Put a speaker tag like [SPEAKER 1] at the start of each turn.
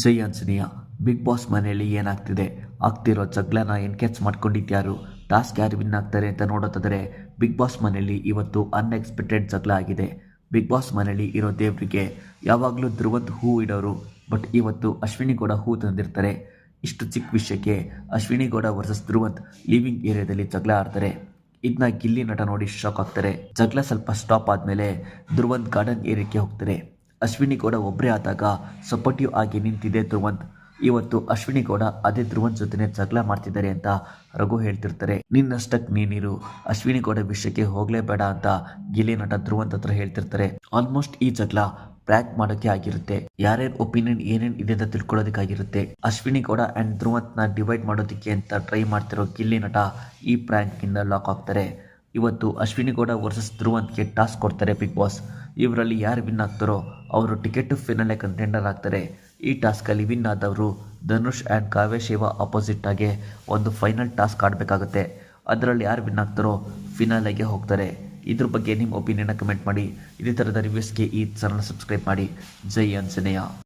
[SPEAKER 1] ಜೈ Anjaneya, big boss ಮನೆಯಲ್ಲಿ ಏನಾಗ್ತಿದೆ? ಆಗ್ತಿರೋ ಜಗಳನ ಎನ್ಕ್ಯಾಚ್ ಮಾಡ್ಕೊಂಡಿದ್ಯಾರು? ಟಾಸ್ಕ್ ಯಾರು ವಿನ್ ಆಗ್ತಾರೆ ಅಂತ ನೋಡೋದಾದರೆ, ಬಿಗ್ ಬಾಸ್ ಮನೆಯಲ್ಲಿ ಇವತ್ತು ಅನ್ಎಕ್ಸ್ಪೆಕ್ಟೆಡ್ ಜಗಳ ಆಗಿದೆ. ಬಿಗ್ ಬಾಸ್ ಮನೆಯಲ್ಲಿ ಇರೋ ದೇವರಿಗೆ ಯಾವಾಗಲೂ ಧ್ರುವಂತ್ ಹೂ ಇಡೋರು ಬಟ್ ಇವತ್ತು ಅಶ್ವಿನಿ ಗೌಡ ಹೂ ತಂದಿರ್ತಾರೆ. ಇಷ್ಟು ಚಿಕ್ಕ ವಿಷಯಕ್ಕೆ ಅಶ್ವಿನಿ ಗೌಡ ವರ್ಸಸ್ ಧ್ರುವಂತ್ ಲಿವಿಂಗ್ ಏರಿಯಾದಲ್ಲಿ ಜಗಳ ಆಡ್ತಾರೆ. ಇದನ್ನ ಗಿಲ್ಲಿ ನಟ ನೋಡಿ ಶಾಕ್ ಆಗ್ತಾರೆ. ಜಗಳ ಸ್ವಲ್ಪ ಸ್ಟಾಪ್ ಆದಮೇಲೆ ಧ್ರುವಂತ್ ಗಾರ್ಡನ್ ಏರಿಯಾಕ್ಕೆ ಹೋಗ್ತಾರೆ. ಅಶ್ವಿನಿ ಗೌಡ ಒಬ್ಬರೇ ಆದಾಗ ಸಪೋರ್ಟಿವ್ ಆಗಿ ನಿಂತಿದೆ ಧ್ರುವಂತ್. ಇವತ್ತು ಅಶ್ವಿನಿ ಗೌಡ ಅದೇ ಧ್ರುವಂತ್ ಜೊತೆನೆ ಜಗಳ ಮಾಡ್ತಿದ್ದಾರೆ ಅಂತ ರಘು ಹೇಳ್ತಿರ್ತಾರೆ. ನಿನ್ನಷ್ಟಕ್ಕೆ ನೀನಿರು. ಅಶ್ವಿನಿ ಗೌಡ ವಿಷಯಕ್ಕೆ ಹೋಗಲೇಬೇಡ ಅಂತ ಗಿಲಿ ನಟ ಧ್ರುವಂತ್ ಹತ್ರ ಹೇಳ್ತಿರ್ತಾರೆ. ಆಲ್ಮೋಸ್ಟ್ ಈ ಜಗಳ ಪ್ರ್ಯಾಂಕ್ ಮಾಡೋಕೆ ಆಗಿರುತ್ತೆ. ಯಾರ್ಯಾರ ಒಪಿನಿಯನ್ ಏನೇನು ಇದೆ ಅಂತ ತಿಳ್ಕೊಳ್ಳೋದಕ್ಕಾಗಿರುತ್ತೆ. ಅಶ್ವಿನಿ ಗೌಡ ಆ್ಯಂಡ್ ಧ್ರುವಂತ್ನ ಡಿವೈಡ್ ಮಾಡೋದಕ್ಕೆ ಅಂತ ಟ್ರೈ ಮಾಡ್ತಿರೋ ಗಿಲ್ಲಿ ನಟ ಈ ಪ್ರ್ಯಾಂಕಿಂದ ಲಾಕ್ ಆಗ್ತಾರೆ. ಇವತ್ತು ಅಶ್ವಿನಿ ಗೌಡ ವರ್ಸಸ್ ಧ್ರುವಂತ್ಗೆ ಟಾಸ್ಕ್ ಕೊಡ್ತಾರೆ ಬಿಗ್ ಬಾಸ್. ಇವರಲ್ಲಿ ಯಾರು ವಿನ್ ಆಗ್ತಾರೋ ಅವರು ಟಿಕೆಟ್ ಫಿನಾಲೆ ಕಂಟೆಂಡರ್ ಆಗ್ತಾರೆ. ಈ ಟಾಸ್ಕಲ್ಲಿ ವಿನ್ ಆದವರು ಧನುಷ್ ಆ್ಯಂಡ್ ಕಾವ್ಯ ಶಿವ ಅಪೋಸಿಟ್ ಆಗಿ ಒಂದು ಫೈನಲ್ ಟಾಸ್ಕ್ ಆಡಬೇಕಾಗುತ್ತೆ. ಅದರಲ್ಲಿ ಯಾರು ವಿನ್ ಆಗ್ತಾರೋ ಫಿನಾಲೆಗೆ ಹೋಗ್ತಾರೆ. ಇದ್ರ ಬಗ್ಗೆ ನಿಮ್ಮ ಒಪಿನಿಯನ್ನ ಕಮೆಂಟ್ ಮಾಡಿ. ಇದೇ ಥರದ ರಿವ್ಯೂಸ್ಗೆ ಈ ಚಾನಲ್ ಸಬ್ಸ್ಕ್ರೈಬ್ ಮಾಡಿ. ಜೈ ಆಂಜನೇಯ.